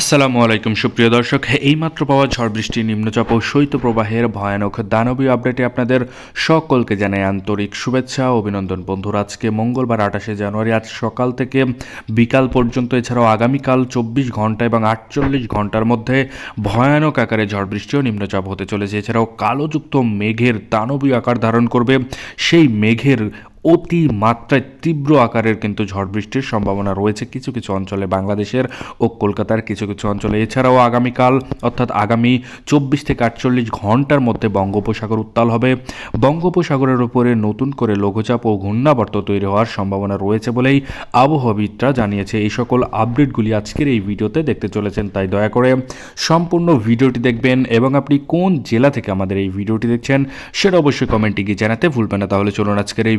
আসসালামু আলাইকুম, সুপ্রিয় দর্শক। এইমাত্র পাওয়া ঝড় বৃষ্টি নিম্নচাপ ও শৈত্যপ্রবাহের ভয়ানক দানবীয় আপডেটে আপনাদের সকলকে জানাই আন্তরিক শুভেচ্ছা অভিনন্দন। বন্ধুরা, আজকে মঙ্গলবার, আঠাশে জানুয়ারি, আজ সকাল থেকে বিকাল পর্যন্ত, এছাড়াও আগামীকাল চব্বিশ ঘণ্টা এবং আটচল্লিশ ঘণ্টার মধ্যে ভয়ানক আকারে ঝড় বৃষ্টি ও নিম্নচাপ হতে চলেছে। এছাড়াও কালোযুক্ত মেঘের দানবীয় আকার ধারণ করবে। সেই মেঘের অতি মাত্রায় তীব্র আকারের কিন্তু ঝড় বৃষ্টির সম্ভাবনা রয়েছে কিছু কিছু অঞ্চলে বাংলাদেশের ও কলকাতার কিছু কিছু অঞ্চলে। এছাড়াও আগামীকাল, অর্থাৎ আগামী চব্বিশ থেকে আটচল্লিশ ঘণ্টার মধ্যে বঙ্গোপসাগর উত্তাল হবে। বঙ্গোপসাগরের উপরে নতুন করে লঘুচাপ ও ঘূর্ণাবর্ত তৈরি হওয়ার সম্ভাবনা রয়েছে বলেই আবহাওয়াবিদরা জানিয়েছে। এই সকল আপডেটগুলি আজকের এই ভিডিওতে দেখতে চলেছেন, তাই দয়া করে সম্পূর্ণ ভিডিওটি দেখবেন এবং আপনি কোন জেলা থেকে আমাদের এই ভিডিওটি দেখছেন সেটা অবশ্যই কমেন্টে গিয়ে জানাতে ভুলবেন না। তাহলে চলুন আজকের এই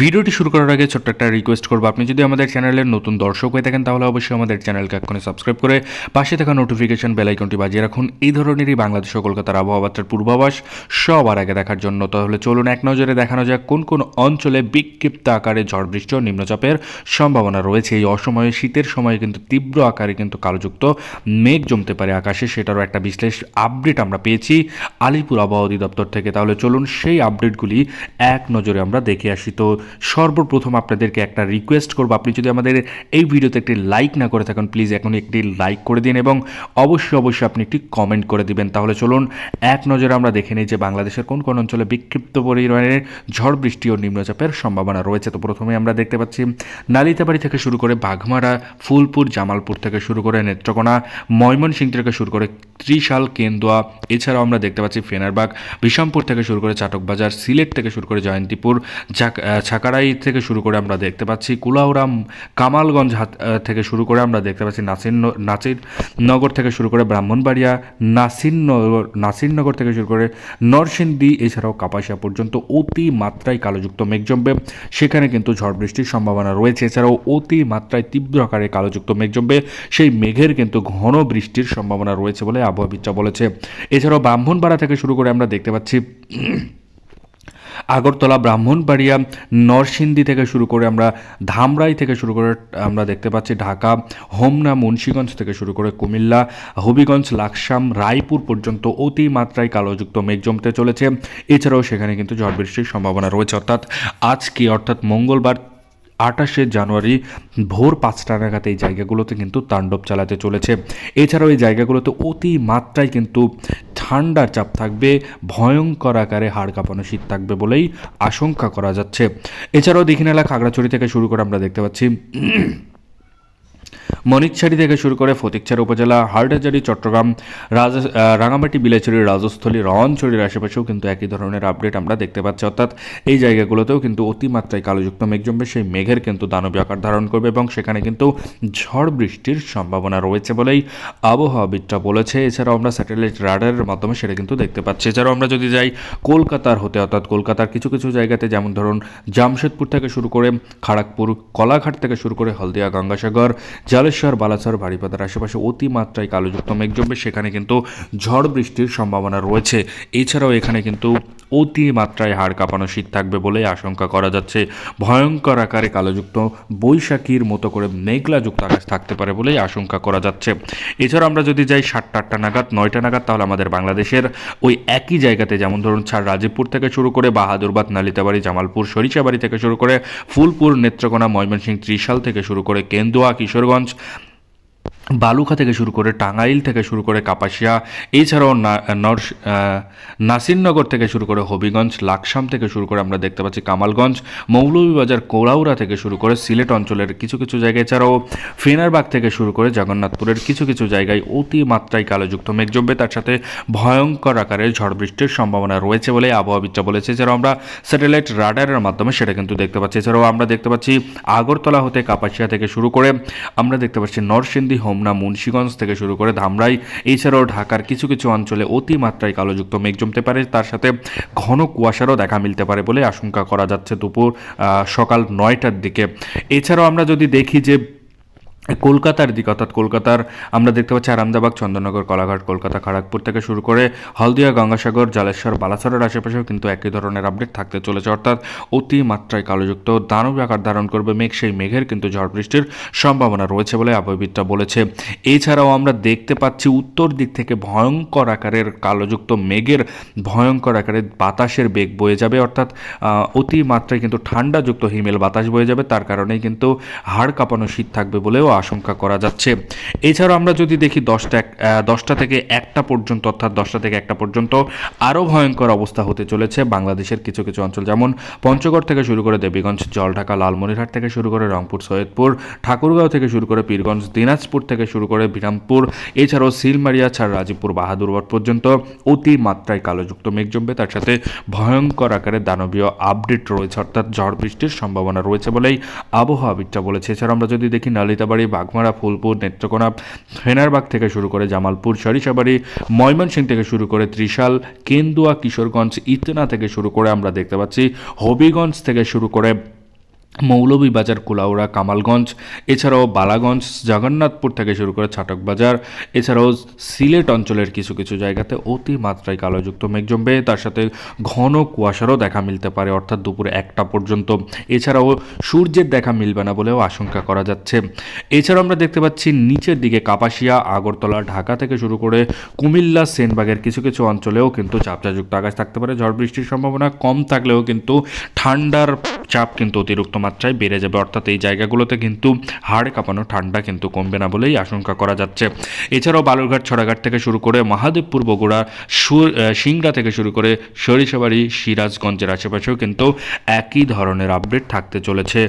ভিডিওটি শুরু করার আগে ছোট্ট একটা রিকোয়েস্ট করব। আপনি যদি আমাদের চ্যানেলের নতুন দর্শক হয়ে থাকেন, তাহলে অবশ্যই আমাদের চ্যানেলকে এক্ষুনি সাবস্ক্রাইব করে পাশে থাকা নোটিফিকেশন বেল আইকনটি বাজিয়ে রাখুন। এই ধরনেরই বাংলাদেশ ও কলকাতার আবহাওয়া বার্তার পূর্বাভাস সবার আগে দেখার জন্য। তাহলে চলুন এক নজরে দেখানো যাক কোন কোন অঞ্চলে বিক্ষিপ্ত আকারে ঝড় বৃষ্টি ও নিম্নচাপের সম্ভাবনা রয়েছে। এই অসময়ে শীতের সময়ে কিন্তু তীব্র আকারে কিন্তু কালোযুক্ত মেঘ জমতে পারে আকাশে। সেটারও একটা বিশ্লেষ আপডেট আমরা পেয়েছি আলিপুর আবহাওয়া অধিদপ্তর থেকে। তাহলে চলুন সেই আপডেটগুলি এক নজরে আমরা দেখে আসি। তো সর্বপ্রথম আপনাদেরকে একটা রিকোয়েস্ট করব। আপনি যদি আমাদের এই ভিডিওতে একটি লাইক না করে থাকেন প্লিজ এখন একটি লাইক করে দিন এবং অবশ্যই অবশ্যই আপনি একটি কমেন্ট করে দিবেন। তাহলে চলুন, এক নজরে আমরা দেখে নিই যে বাংলাদেশের কোন কোন অঞ্চলে বিক্ষিপ্ত পরিমাণের ঝড় বৃষ্টি ও নিম্নচাপের সম্ভাবনা রয়েছে। তো প্রথমে আমরা দেখতে পাচ্ছি, নালিতাবাড়ি থেকে শুরু করে বাঘমারা, ফুলপুর, জামালপুর থেকে শুরু করে নেত্রকোনা, ময়মনসিংহ থেকে শুরু করে ত্রিশাল, কেন্দুয়া, এছাড়াও আমরা দেখতে পাচ্ছি ফেনারবাগ বিষমপুর থেকে শুরু করে চাটকবাজার সিলেট থেকে শুরু করে জয়ন্তীপুর ছাকারাই থেকে শুরু করে আমরা দেখতে পাচ্ছি, কুলাউরাম, কামালগঞ্জ থেকে শুরু করে আমরা দেখতে পাচ্ছি নাসির নাসির নগর থেকে শুরু করে ব্রাহ্মণবাড়িয়া, নাসিরনগর নাসিরনগর থেকে শুরু করে নরসিংদী, এছাড়াও কাপাসিয়া পর্যন্ত অতি মাত্রায় কালোযুক্ত মেঘ জমবে সেখানে কিন্তু ঝড় বৃষ্টির সম্ভাবনা রয়েছে, এছাড়াও অতি মাত্রায় তীব্র আকারে কালোযুক্ত মেঘ জমবে সেই মেঘের কিন্তু ঘন বৃষ্টির সম্ভাবনা রয়েছে বলে আবহাওয়াবিদরা বলেছে। এছাড়াও ব্রাহ্মণপাড়া থেকে শুরু করে আমরা দেখতে পাচ্ছি, আগরতলা, ব্রাহ্মণবাড়িয়া, নরসিংদী থেকে শুরু করে আমরা ধামরাই থেকে শুরু করে আমরা দেখতে পাচ্ছি, ঢাকা, হোমনা, মুন্সীগঞ্জ থেকে শুরু করে কুমিল্লা, হবিগঞ্জ, লাকসাম, রায়পুর পর্যন্ত অতি মাত্রায় কালোযুক্ত মেঘ জমতে চলেছে। এছাড়াও সেখানে কিন্তু ঝড় বৃষ্টির সম্ভাবনা রয়েছে। অর্থাৎ আজকে, অর্থাৎ মঙ্গলবার আঠাশে জানুয়ারি ভোর পাঁচটা নাগাদ এই জায়গাগুলোতে কিন্তু তাণ্ডব চালাতে চলেছে। এছাড়াও এই জায়গাগুলোতে অতি মাত্রায় কিন্তু ঠান্ডার চাপ থাকবে, ভয়ঙ্কর আকারে হাড় কাঁপানো শীত থাকবে বলেই আশঙ্কা করা যাচ্ছে। এছাড়াও দীঘিনালা খাগড়াছড়ি থেকে শুরু করে আমরা দেখতে পাচ্ছি মনিকছাড়ি থেকে শুরু করে ফতিকছড়ি উপজেলা হাটহাজারি চট্টগ্রাম, রাজা রাঙামাটি বিলাইছড়ি রাজস্থলী রওয়ানছড়ির আশেপাশেও কিন্তু একই ধরনের আপডেট আমরা দেখতে পাচ্ছি। অর্থাৎ এই জায়গাগুলোতেও কিন্তু অতিমাত্রায় কালোযুক্ত মেঘ জমবে সেই মেঘের কিন্তু দানবী আকার ধারণ করবে এবং সেখানে কিন্তু ঝড় বৃষ্টির সম্ভাবনা রয়েছে বলেই আবহাওয়াবিদরা বলেছে। এছাড়াও আমরা স্যাটেলাইট রাডারের মাধ্যমে সেটা কিন্তু দেখতে পাচ্ছি। এছাড়াও আমরা যদি যাই কলকাতার হতে, অর্থাৎ কলকাতার কিছু কিছু জায়গাতে যেমন ধরুন জামশেদপুর থেকে শুরু করে খড়গপুর কলাঘাট থেকে শুরু করে হলদিয়া, গঙ্গাসাগর জালেশ্বর বালাসর বাড়িপাদার আশেপাশে অতিমাত্রায় কালোযুক্ত মেঘ জমবে সেখানে কিন্তু ঝড় বৃষ্টির সম্ভাবনা রয়েছে। এছাড়াও এখানে কিন্তু অতি মাত্রায় হাড় কাঁপানো শীত থাকবে বলে আশঙ্কা করা যাচ্ছে। ভয়ঙ্কর আকারে কালোযুক্ত বৈশাখীর মতো করে মেঘলাযুক্ত আকাশ থাকতে পারে বলেই আশঙ্কা করা যাচ্ছে। এছাড়া আমরা যদি যাই সাতটা, আটটা নাগাদ, নয়টা নাগাদ, তাহলে আমাদের বাংলাদেশের ওই একই জায়গাতে, যেমন ধরুন ছাড় রাজীবপুর থেকে শুরু করে বাহাদুরবাদ নালিতাবাড়ি, জামালপুর, সরিষাবাড়ি থেকে শুরু করে ফুলপুর, নেত্রকোনা, ময়মনসিংহ, ত্রিশাল থেকে শুরু করে কেন্দুয়া, কিশোরগঞ্জ বালুখা থেকে শুরু করে টাঙ্গাইল থেকে শুরু করে কাপাসিয়া, এছাড়াও নরস নাসিরনগর থেকে শুরু করে হবিগঞ্জ, লাকসাম থেকে শুরু করে আমরা দেখতে পাচ্ছি কামালগঞ্জ, মৌলভীবাজার কোড়াউড়া থেকে শুরু করে সিলেট অঞ্চলের কিছু কিছু জায়গায়, এছাড়াও ফেনারবাগ থেকে শুরু করে জগন্নাথপুরের কিছু কিছু জায়গায় অতি মাত্রায় কালোযুক্ত মেঘ জমবে তার সাথে ভয়ঙ্কর আকারে ঝড় বৃষ্টির সম্ভাবনা রয়েছে বলে আবহাওয়াবিদরা বলেছে। এছাড়াও আমরা স্যাটেলাইট রাডারের মাধ্যমে সেটা কিন্তু দেখতে পাচ্ছি। এছাড়াও আমরা দেখতে পাচ্ছি আগরতলা হতে কাপাসিয়া থেকে শুরু করে আমরা দেখতে পাচ্ছি নরসিংদী হোমনা মুন্সীগঞ্জ থেকে শুরু করে ধামরাই, এছাড়াও ঢাকার কিছু কিছু অঞ্চলে অতিমাত্রায় কালোযুক্ত মেঘ জমতে পারে। তার সাথে ঘন কুয়াশারও দেখা মিলতে পারে বলে আশঙ্কা করা যাচ্ছে দুপুর সকাল নয়টার দিকে। এছাড়াও আমরা যদি দেখি যে কলকাতার দিক, অর্থাৎ কলকাতার, আমরা দেখতে পাচ্ছি আরামদাবাগ চন্দননগর, কলাঘাট, কলকাতা, খড়গপুর থেকে শুরু করে হলদিয়া, গঙ্গাসাগর, জালেশ্বর, বালাসরের আশেপাশেও কিন্তু একই ধরনের আপডেট থাকতে চলেছে। অর্থাৎ অতি মাত্রায় কালোযুক্ত দানব আকার ধারণ করবে মেঘ। সেই মেঘের কিন্তু ঝড় বৃষ্টির সম্ভাবনা রয়েছে বলে আবহাওয়িদরা বলেছে। এছাড়াও আমরা দেখতে পাচ্ছি উত্তর দিক থেকে ভয়ঙ্কর আকারের কালোযুক্ত মেঘের, ভয়ঙ্কর আকারের বাতাসের বেগ বয়ে যাবে। অর্থাৎ অতিমাত্রায় কিন্তু ঠান্ডাযুক্ত হিমেল বাতাস বয়ে যাবে। তার কারণেই কিন্তু হাড় কাঁপানো শীত থাকবে বলেও আশঙ্কা করা যাচ্ছে। এছাড়াও আমরা যদি দেখি দশটা দশটা থেকে একটা পর্যন্ত, অর্থাৎ দশটা থেকে একটা পর্যন্ত আরও ভয়ঙ্কর অবস্থা হতে চলেছে বাংলাদেশের কিছু কিছু অঞ্চল। যেমন পঞ্চগড় থেকে শুরু করে দেবীগঞ্জ, জলঢাকা, লালমনিরহাট থেকে শুরু করে রংপুর, সৈয়দপুর, ঠাকুরগাঁও থেকে শুরু করে পীরগঞ্জ, দিনাজপুর থেকে শুরু করে বিরামপুর, এছাড়াও সিলমারিয়া ছাড় রাজীবপুর বাহাদুরগড় পর্যন্ত অতি মাত্রায় কালোযুক্ত মেঘ জমবে। তার সাথে ভয়ঙ্কর আকারে দানবীয় আপডেট রয়েছে, অর্থাৎ ঝড় বৃষ্টির সম্ভাবনা রয়েছে বলেই আবহাওয়াবিদটা বলেছে। এছাড়া আমরা যদি দেখি নালিতাবাড়ি বাগমারা, ফুলপুর, নেত্রকোনা ফেনারবাগ থেকে শুরু করে জামালপুর, সরিষাবাড়ি ময়মনসিং থেকে শুরু করে ত্রিশাল, কেন্দুয়া, কিশোরগঞ্জ, ইতনা থেকে শুরু করে আমরা দেখতে পাচ্ছি, হবিগঞ্জ থেকে শুরু করে মৌলভীবাজার, কুলাউড়া, কামালগঞ্জ, এছাড়াও বালাগঞ্জ, জগন্নাথপুর থেকে শুরু করে ছাটক বাজার, এছাড়াও সিলেট অঞ্চলের কিছু কিছু জায়গাতে অতি মাত্রায় কালোযুক্ত মেঘ জমবে। তার সাথে ঘন কুয়াশারও দেখা মিলতে পারে, অর্থাৎ দুপুরে একটা পর্যন্ত। এছাড়াও সূর্যের দেখা মিলবে না বলেও আশঙ্কা করা যাচ্ছে। এছাড়াও আমরা দেখতে পাচ্ছি নিচের দিকে কাপাসিয়া, আগরতলা, ঢাকা থেকে শুরু করে কুমিল্লা, সেনবাগের কিছু কিছু অঞ্চলেও কিন্তু চাপচাযুক্ত আকাশ থাকতে পারে। ঝড় বৃষ্টির সম্ভাবনা কম থাকলেও কিন্তু ঠান্ডার চাপ কিন্তু অতিরিক্ত মাত্রায় বেড়ে যাবে। অর্থাৎ এই জায়গাগুলোতে কিন্তু হাড় কাঁপানো ঠান্ডা কিন্তু কমবে না বলেই আশঙ্কা করা যাচ্ছে। এছাড়াও বালুরঘাট, ছড়াঘাট থেকে শুরু করে মহাদেবপুর, বগুড়া সিংড়া থেকে শুরু করে সরিষাবাড়ি, সিরাজগঞ্জের আশেপাশেও কিন্তু একই ধরনের আপডেট থাকতে চলেছে।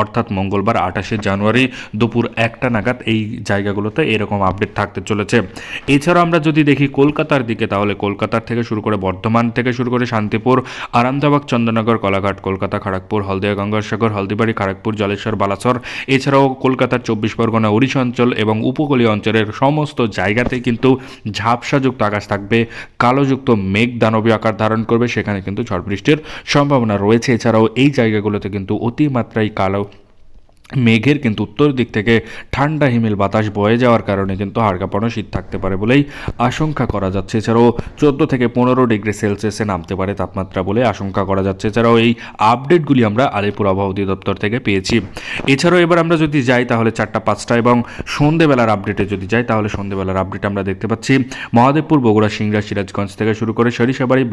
অর্থাৎ মঙ্গলবার আঠাশে জানুয়ারি দুপুর একটা নাগাদ এই জায়গাগুলোতে এরকম আপডেট থাকতে চলেছে। এছাড়াও আমরা যদি দেখি কলকাতার দিকে, তাহলে কলকাতার থেকে শুরু করে বর্ধমান থেকে শুরু করে শান্তিপুর আরামদাবাগ চন্দ্রনগর, কলাঘাট, কলকাতা, খড়গপুর, হলদিয়া, গঙ্গাসাগর হলদিবাড়ি খড়গপুর জলেশ্বর, বালাসর। এছাড়াও কলকাতার চব্বিশ পরগনা, ওড়িশা অঞ্চল এবং উপকূলীয় অঞ্চলের সমস্ত জায়গাতে কিন্তু ঝাপসাযুক্ত আকাশ থাকবে। কালোযুক্ত মেঘ দানবীয় আকার ধারণ করবে। সেখানে কিন্তু ঝড় বৃষ্টির সম্ভাবনা রয়েছে। এছাড়াও এই জায়গাগুলোতে কিন্তু অতিমাত্রায় কালো মেঘের কিন্তু উত্তর দিক থেকে ঠান্ডা হিমেল বাতাস বয়ে যাওয়ার কারণে কিন্তু হাড়কাঁপানো শীত থাকতে পারে বলেই আশঙ্কা করা যাচ্ছে। এছাড়াও চোদ্দ থেকে পনেরো ডিগ্রি সেলসিয়াসে নামতে পারে তাপমাত্রা বলে আশঙ্কা করা যাচ্ছে। এছাড়াও এই আপডেটগুলি আমরা আলিপুর আবহাওয়া অধিদপ্তর থেকে পেয়েছি। এছাড়াও এবার আমরা যদি যাই তাহলে চারটা পাঁচটা এবং সন্ধেবেলার আপডেটে যদি যাই তাহলে সন্ধেবেলার আপডেট আমরা দেখতে পাচ্ছি। মহাদেবপুর, বগুড়া, সিংড়া, সিরাজগঞ্জ থেকে শুরু করে সরিষাবাড়ি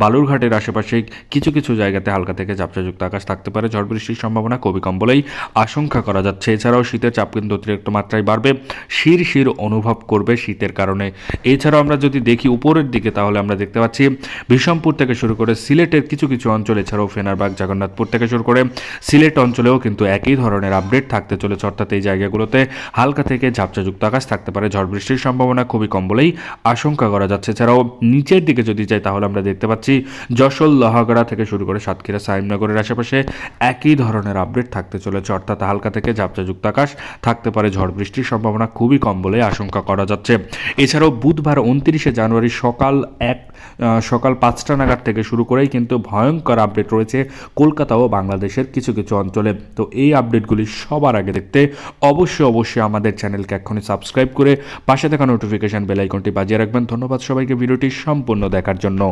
বালুরঘাটের আশেপাশে কিছু কিছু জায়গাতে হালকা থেকে ঝাপসাযুক্ত আকাশ থাকতে পারে। ঝড় বৃষ্টির সম্ভাবনা খুবই কম বলেই আশঙ্কা করা যাচ্ছে। এছাড়াও শীতের চাপ কিন্তু অতিরিক্ত মাত্রায় বাড়বে। শির শির অনুভব করবে শীতের কারণে। এছাড়াও আমরা যদি দেখি উপরের দিকে, তাহলে আমরা দেখতে পাচ্ছি বিষমপুর থেকে শুরু করে সিলেটের কিছু কিছু অঞ্চল, এছাড়াও ফেনারবাগ, জগন্নাথপুর থেকে শুরু করে সিলেট অঞ্চলেও কিন্তু একই ধরনের আপডেট থাকতে চলেছে। অর্থাৎ এই জায়গাগুলোতে হালকা থেকে ঝাপসাযুক্ত আকাশ থাকতে পারে। ঝড় বৃষ্টির সম্ভাবনা খুবই কম বলেই আশঙ্কা করা যাচ্ছে। এছাড়াও নিচের দিকে যদি যাই, তাহলে আমরা দেখতে পাচ্ছি যশোর, লোহাগড়া থেকে শুরু করে সাতক্ষীরা সাইমনগরের আশেপাশে একই ধরনের আপডেট থাকতে চলেছে। অর্থাৎ হালকা থেকে ঝাপসাযুক্ত আকাশ। থাকতে পারে ঝড় বৃষ্টির সম্ভাবনা খুবই কম বলে আশঙ্কা করা যাচ্ছে। এছাড়াও বুধবার উনত্রিশে জানুয়ারি সকাল এক সকাল পাঁচটা নাগাদ থেকে শুরু করেই কিন্তু ভয়ঙ্কর আপডেট রয়েছে কলকাতা ও বাংলাদেশের কিছু কিছু অঞ্চলে। তো এই আপডেটগুলি সবার আগে দেখতে অবশ্যই অবশ্যই আমাদের চ্যানেলকে এক্ষুনি সাবস্ক্রাইব করে পাশে থাকা নোটিফিকেশন বেল আইকনটি বাজিয়ে রাখবেন। ধন্যবাদ সবাইকে ভিডিওটি সম্পূর্ণ দেখার জন্য।